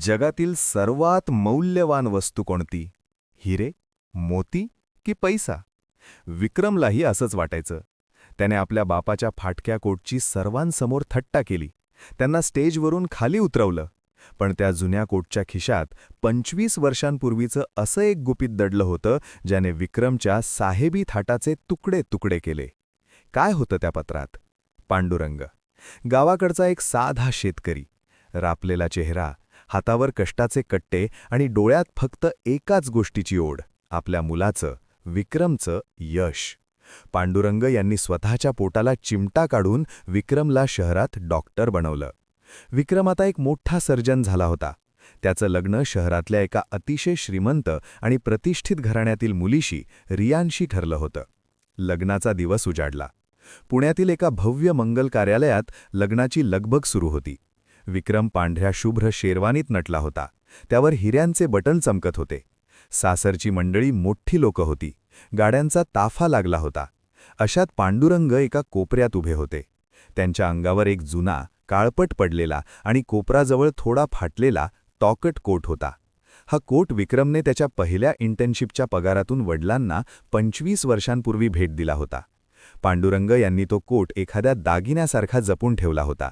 जगातील सर्वात मौल्यवान वस्तू कोणती? हिरे मोती की पैसा? विक्रमलाही असंच वाटायचं. त्याने आपल्या बापाच्या फाटक्या कोटची सर्वांसमोर थट्टा केली. त्यांना स्टेजवरून खाली उतरवलं. पण त्या जुन्या कोटच्या खिशात पंचवीस वर्षांपूर्वीचं असं एक गुपित दडलं होतं ज्याने विक्रमच्या साहेबी थाटाचे तुकडे तुकडे केले. काय होतं त्या पत्रात? पांडुरंग. गावाकडचा एक साधा शेतकरी. रापलेला चेहरा हातावर कष्टाचे कट्टे आणि डोळ्यात फक्त एकाच गोष्टीची ओढ आपल्या मुलाचं विक्रमचं यश. पांडुरंग यांनी स्वतःच्या पोटाला चिमटा काढून विक्रमला शहरात डॉक्टर बनवलं. विक्रम आता एक मोठा सर्जन झाला होता. त्याचं लग्न शहरातल्या एका अतिशय श्रीमंत आणि प्रतिष्ठित घराण्यातील मुलीशी रियांशी ठरलं होतं. लग्नाचा दिवस उजाडला. पुण्यातील एका भव्य मंगल कार्यालयात लग्नाची लगबग सुरू होती. विक्रम पांढऱ्या शुभ्र शेरवानीत नटला होता. त्यावर हिऱ्यांचे बटन चमकत होते. सासरची मंडळी मोठी लोकं होती. गाड्यांचा ताफा लागला होता. अशात पांडुरंग एका कोपऱ्यात उभे होते. त्यांच्या अंगावर एक जुना काळपट पडलेला आणि कोपराजवळ थोडा फाटलेला टॉकट कोट होता. हा कोट विक्रमने त्याच्या पहिल्या इंटर्नशिपच्या पगारातून वडिलांना पंचवीस वर्षांपूर्वी भेट दिला होता. पांडुरंग यांनी तो कोट एखाद्या दागिन्यासारखा जपून ठेवला होता.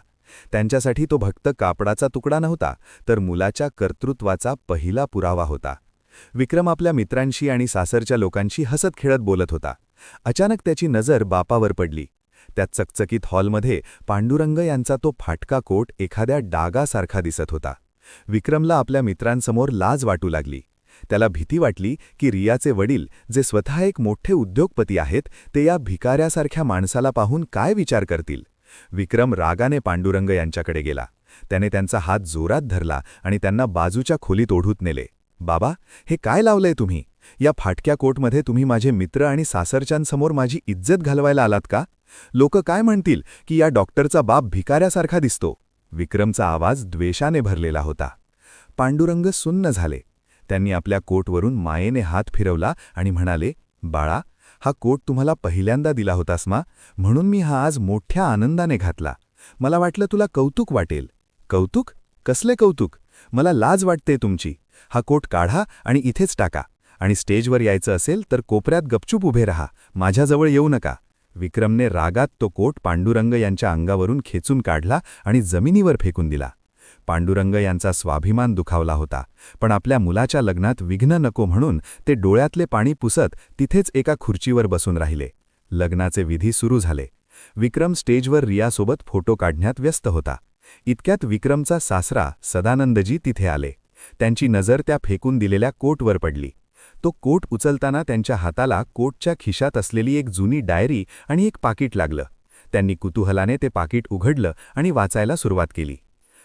त्यांच्यासाठी तो भक्त कापडाचा तुकडा नव्हता तर मुलाच्या कर्तृत्वाचा पहिला पुरावा होता. विक्रम आपल्या मित्रांशी आणि सासरच्या लोकांशी हसत खेळत बोलत होता. अचानक त्याची नजर बापावर पडली. त्या चकचकीत हॉलमध्ये पांडुरंग यांचा तो फाटका कोट एखाद्या डागासारखा दिसत होता. विक्रमला आपल्या मित्रांसमोर लाज वाटू लागली. त्याला भीती वाटली की रियाचे वडील जे स्वतः एक मोठे उद्योगपती आहेत ते या भिकाऱ्यासारख्या माणसाला पाहून काय विचार करतील? विक्रम रागाने पांडुरंग यांच्याकडे गेला. त्याने त्यांचा हात जोरात धरला आणि त्यांना बाजूच्या खोलीत ओढूत नेले. बाबा हे काय लावलंय तुम्ही? या फाटक्या कोटमध्ये तुम्ही माझे मित्र आणि सासरच्यांसमोर माझी इज्जत घालवायला आलात का? लोक काय म्हणतील की या डॉक्टरचा बाप भिकाऱ्यासारखा दिसतो? विक्रमचा आवाज द्वेषाने भरलेला होता. पांडुरंग सुन्न झाले. त्यांनी आपल्या कोटवरून मायेने हात फिरवला आणि म्हणाले बाळा हा कोट तुम्हाला पहिल्यांदा दिला होतास मा? म्हणून मी हा आज मोठ्या आनंदाने घातला. मला वाटलं तुला कौतुक वाटेल. कौतुक? कसले कौतुक? मला लाज वाटते तुमची. हा कोट काढा आणि इथेच टाका. आणि स्टेजवर यायचं असेल तर कोपऱ्यात गपचूप उभे रहा. माझ्याजवळ येऊ नका. विक्रमने रागात तो कोट पांडुरंग यांच्या अंगावरून खेचून काढला आणि जमिनीवर फेकून दिला. पांडुरंग यांचा स्वाभिमान दुखावला होता पण आपल्या मुलाच्या लग्नात विघ्न नको म्हणून ते डोळ्यातले पाणी पुसत तिथेच एका खुर्चीवर बसून राहिले. लग्नाचे विधी सुरू झाले. विक्रम स्टेजवर रियासोबत फोटो काढण्यात व्यस्त होता. इतक्यात विक्रमचा सासरा सदानंदजी तिथे आले. त्यांची नजर त्या फेकून दिलेल्या कोटवर पडली. तो कोट उचलताना त्यांच्या हाताला कोटच्या खिशात असलेली एक जुनी डायरी आणि एक पाकिट लागलं. त्यांनी कुतूहलाने ते पाकिट उघडलं आणि वाचायला सुरुवात केली.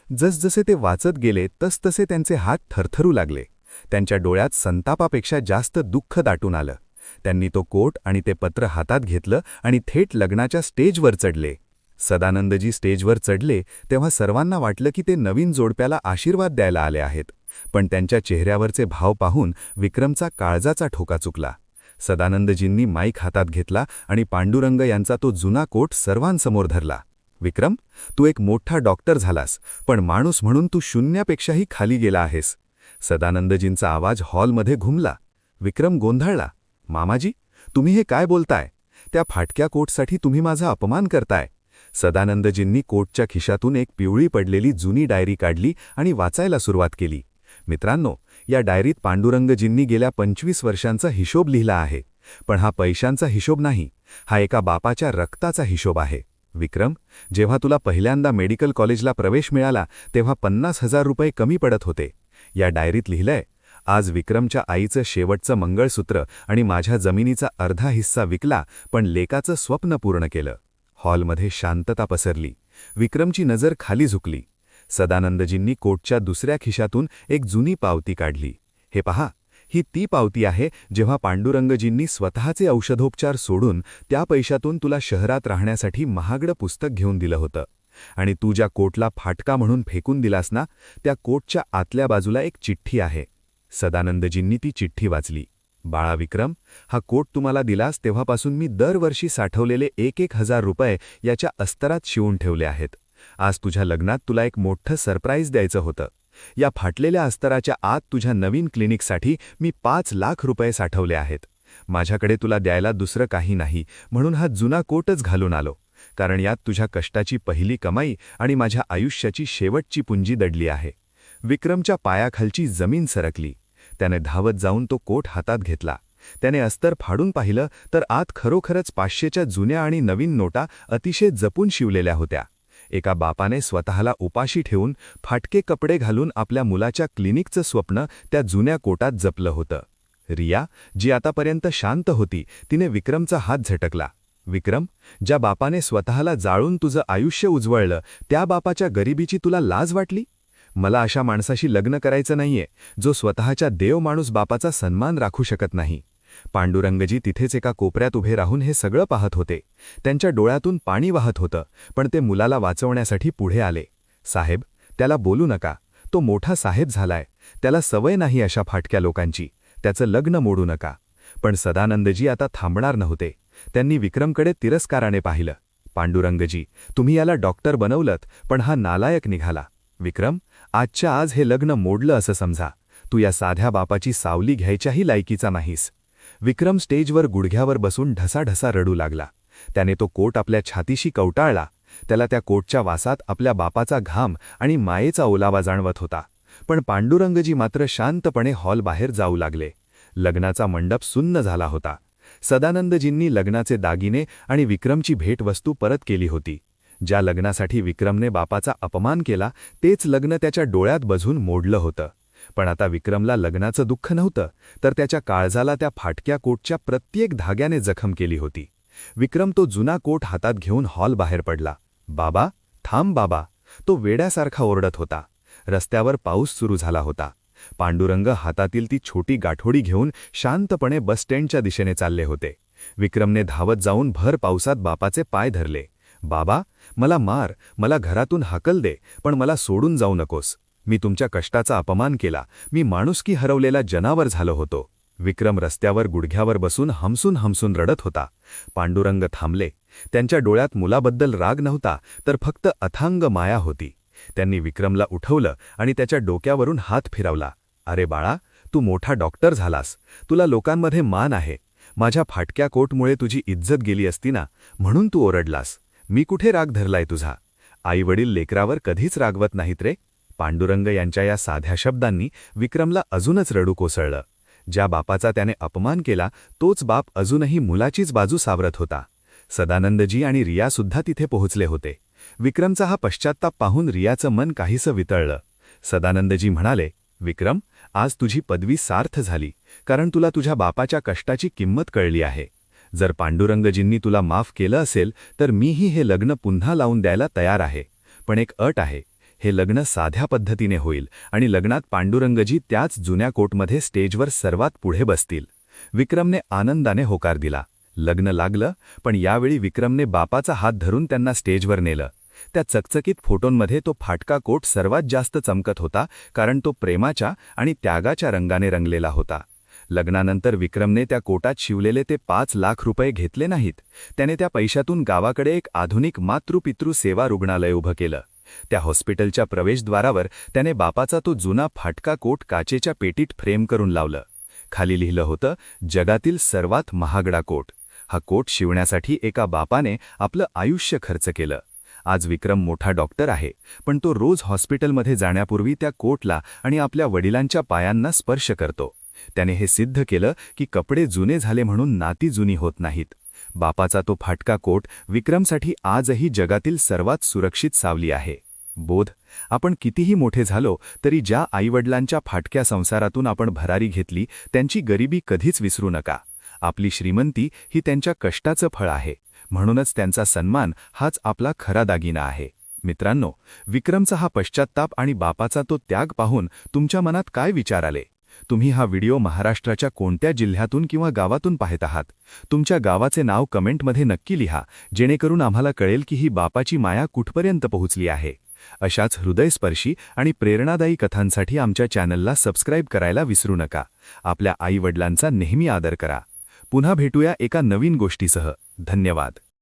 जसजसे ते वाचत गेले तसतसे त्यांचे हात थरथरू लागले. त्यांच्या डोळ्यात संतापापेक्षा जास्त दुःख दाटून आलं. त्यांनी तो कोट आणि ते पत्र हातात घेतलं आणि थेट लग्नाच्या स्टेजवर चढले. सदानंदजी स्टेजवर चढले तेव्हा सर्वांना वाटलं की ते नवीन जोडप्याला आशीर्वाद द्यायला आले आहेत. पण त्यांच्या चेहऱ्यावरचे भाव पाहून विक्रमचा काळजाचा ठोका चुकला. सदानंदजींनी माईक हातात घेतला आणि पांडुरंग यांचा तो जुना कोट सर्वांसमोर धरला. विक्रम तू एक मोठा डॉक्टर झालास पण माणूस म्हणून तू शून्यापेक्षाही खाली गेला आहेस. सदानंदजींचा आवाज हॉलमध्ये घुमला. विक्रम गोंधळला. मामाजी तुम्ही हे काय बोलताय? त्या फाटक्या कोटसाठी तुम्ही माझा अपमान करताय. सदानंदजींनी कोटच्या खिशातून एक पिवळी पडलेली जुनी डायरी काढली आणि वाचायला सुरुवात केली. मित्रांनो या डायरीत पांडुरंगजींनी गेल्या पंचवीस वर्षांचा हिशोब लिहिला आहे. पण हा पैशांचा हिशोब नाही. हा एका बापाच्या रक्ताचा हिशोब आहे. विक्रम जेव्हा तुला पहिल्यांदा मेडिकल कॉलेजला प्रवेश मिळाला तेव्हा पन्नास हजार रुपये कमी पडत होते. या डायरीत लिहिलंय आज विक्रमच्या आईचं शेवटचं मंगळसूत्र आणि माझ्या जमिनीचा अर्धा हिस्सा विकला पण लेकाचं स्वप्न पूर्ण केलं. हॉलमध्ये शांतता पसरली. विक्रमची नजर खाली झुकली. सदानंदजींनी कोटच्या दुसऱ्या खिशातून एक जुनी पावती काढली. हे पहा ही ती पावती आहे जेव्हा पांडुरंगजींनी स्वतःचे औषधोपचार सोडून त्या पैशातून तुला शहरात राहण्यासाठी महागडं पुस्तक घेऊन दिलं होतं. आणि तू ज्या कोटला फाटका म्हणून फेकून दिलास ना त्या कोटच्या आतल्या बाजूला एक चिठ्ठी आहे. सदानंदजींनी ती चिठ्ठी वाचली. बाळा विक्रम हा कोट तुम्हाला दिलास तेव्हापासून मी दरवर्षी साठवलेले एक एक हजार रुपये याच्या अस्तरात शिवून ठेवले आहेत. आज तुझ्या लग्नात तुला एक मोठं सरप्राईज द्यायचं होतं. या फाटलेल्या अस्तराच्या आत तुझ्या नवीन क्लिनिकसाठी मी पाच लाख रुपये साठवले आहेत. माझ्याकडे तुला द्यायला दुसरं काही नाही म्हणून हा जुना कोटच घालून आलो. कारण यात तुझ्या कष्टाची पहिली कमाई आणि माझ्या आयुष्याची शेवटची पुंजी दडली आहे. विक्रमच्या पायाखालची जमीन सरकली. त्याने धावत जाऊन तो कोट हातात घेतला. त्याने अस्तर फाडून पाहिलं तर आत खरोखरच पाचशेच्या जुन्या आणि नवीन नोटा अतिशय जपून शिवलेल्या होत्या. एका बापाने स्वतःला उपाशी ठेवून फाटके कपडे घालून आपल्या मुलाच्या क्लिनिकचं स्वप्न त्या जुन्या कोटात जपलं होतं. रिया जी आतापर्यंत शांत होती तिने विक्रमचा हात झटकला. विक्रम ज्या बापाने स्वतःला जाळून तुझं आयुष्य उजवळलं त्या बापाच्या गरिबीची तुला लाज वाटली? मला अशा माणसाशी लग्न करायचं नाहीये जो स्वतःच्या देव माणूस बापाचा सन्मान राखू शकत नाही. पांडुरंगजी तिथेच एका कोपऱ्यात उभे राहून हे सगळं पाहत होते. त्यांच्या डोळ्यातून पाणी वाहत होतं पण ते मुलाला वाचवण्यासाठी पुढे आले. साहेब त्याला बोलू नका. तो मोठा साहेब झालाय. त्याला सवय नाही अशा फाटक्या लोकांची. त्याचं लग्न मोडू नका. पण सदानंदजी आता थांबणार नव्हते. त्यांनी विक्रमकडे तिरस्काराने पाहिलं. पांडुरंगजी तुम्ही याला डॉक्टर बनवलत पण हा नालायक निघाला. विक्रम आजच्या आज हे लग्न मोडलं असं समजा तू या साध्या बापाची सावली घ्यायच्याही लायकीचा नाहीस. विक्रम स्टेजवर गुडघ्यावर बसून ढसाढसा रडू लागला. त्याने तो कोट आपल्या छातीशी कवटाळला. त्याला त्या कोटच्या वासात आपल्या बापाचा घाम आणि मायेचा ओलावा जाणवत होता. पण पांडुरंगजी मात्र शांतपणे हॉलबाहेर जाऊ लागले. लग्नाचा मंडप सुन्न झाला होता. सदानंदजींनी लग्नाचे दागिने आणि विक्रमची भेटवस्तू परत केली होती. ज्या लग्नासाठी विक्रमने बापाचा अपमान केला तेच लग्न त्याच्या डोळ्यात बझून मोडलं होतं. पण आता विक्रमला लग्नाचं दुःख नव्हतं तर त्याच्या काळजाला त्या फाटक्या कोटच्या प्रत्येक धाग्याने जखम केली होती. विक्रम तो जुना कोट हातात घेऊन हॉल बाहेर पडला. बाबा थांब बाबा तो वेड्यासारखा ओरडत होता. रस्त्यावर पाऊस सुरू झाला होता. पांडुरंग हातातील ती छोटी गाठोडी घेऊन शांतपणे बसस्टँडच्या दिशेने चालले होते. विक्रमने धावत जाऊन भर पावसात बापाचे पाय धरले. बाबा मला मार मला घरातून हाकल दे पण मला सोडून जाऊ नकोस. मी तुमच्या कष्टाचा अपमान केला. मी माणुसकी हरवलेला जनावर झालो होतो. विक्रम रस्त्यावर गुडघ्यावर बसून हमसून हमसून रडत होता. पांडुरंग थांबले. त्यांच्या डोळ्यात मुलाबद्दल राग नव्हता तर फक्त अथांग माया होती. त्यांनी विक्रमला उठवलं आणि त्याच्या डोक्यावरून हात फिरवला. अरे बाळा तू मोठा डॉक्टर झालास. तुला लोकांमध्ये मान आहे. माझ्या फाटक्या कोटमुळे तुझी इज्जत गेली असती ना म्हणून तू ओरडलास. मी कुठे राग धरलाय तुझा? आईवडील लेकरावर कधीच रागवत नाहीत रे. पांडुरंग यांच्या या साध्या शब्दांनी विक्रमला अजूनच रडू कोसळलं. ज्या बापाचा त्याने अपमान केला तोच बाप अजूनही मुलाचीच बाजू सावरत होता. सदानंदजी आणि रियासुद्धा तिथे पोहोचले होते. विक्रमचा हा पश्चात्ताप पाहून रियाचं मन काहीसं वितळलं. सदानंदजी म्हणाले विक्रम आज तुझी पदवी सार्थ झाली कारण तुला तुझ्या बापाच्या कष्टाची किंमत कळली आहे. जर पांडुरंगजींनी तुला माफ केलं असेल तर मीही हे लग्न पुन्हा लावून द्यायला तयार आहे. पण एक अट आहे हे लग्न साध्या पद्धतीने होईल आणि लग्नात पांडुरंगजी त्याच जुन्या कोटमध्ये स्टेजवर सर्वात पुढे बसतील. विक्रमने आनंदाने होकार दिला. लग्न लागलं पण यावेळी विक्रमने बापाचा हात धरून त्यांना स्टेजवर नेलं. त्या चकचकीत फोटोंमध्ये तो फाटका कोट सर्वात जास्त चमकत होता कारण तो प्रेमाच्या आणि त्यागाच्या रंगाने रंगलेला होता. लग्नानंतर विक्रमने त्या कोटात शिवलेले ते पाच लाख रुपये घेतले नाहीत. त्याने त्या पैशातून गावाकडे एक आधुनिक मातृपितृ सेवा रुग्णालय उभं केलं. त्या हॉस्पिटलच्या प्रवेशद्वारावर त्याने बापाचा तो जुना फाटका कोट काचेच्या पेटीत फ्रेम करून लावलं. खाली लिहिलं होतं जगातील सर्वात महागडा कोट. हा कोट शिवण्यासाठी एका बापाने आपलं आयुष्य खर्च केलं. आज विक्रम मोठा डॉक्टर आहे पण तो रोज हॉस्पिटलमध्ये जाण्यापूर्वी त्या कोटला आणि आपल्या वडिलांच्या पायांना स्पर्श करतो. त्याने हे सिद्ध केलं की कपडे जुने झाले म्हणून नाती जुनी होत नाहीत. बापाचा तो फाटका कोट विक्रमसाठी आजही जगातील सर्वात सुरक्षित सावली आहे. बोध. आपण कितीही मोठे झालो तरी ज्या आईवडिलांच्या फाटक्या संसारातून आपण भरारी घेतली त्यांची गरिबी कधीच विसरू नका. आपली श्रीमंती ही त्यांच्या कष्टाचं फळ आहे. म्हणूनच त्यांचा सन्मान हाच आपला खरा दागिना आहे. मित्रांनो विक्रमचा हा पश्चात्ताप आणि बापाचा तो त्याग पाहून तुमच्या मनात काय विचार आले? तुम्ही हा व्हिडिओ महाराष्ट्राच्या कोणत्या जिल्ह्यातून किंवा गावातून पाहत आहात? तुमच्या गावाचे नाव कमेंटमध्ये नक्की लिहा जेणेकरून आम्हाला कळेल की ही बापाची माया कुठपर्यंत पोहोचली आहे. अशाच हृदयस्पर्शी आणि प्रेरणादायी कथांसाठी आमच्या चॅनलला सबस्क्राईब करायला विसरू नका. आपल्या आईवडिलांचा नेहमी आदर करा. पुन्हा भेटूया एका नवीन गोष्टीसह. धन्यवाद.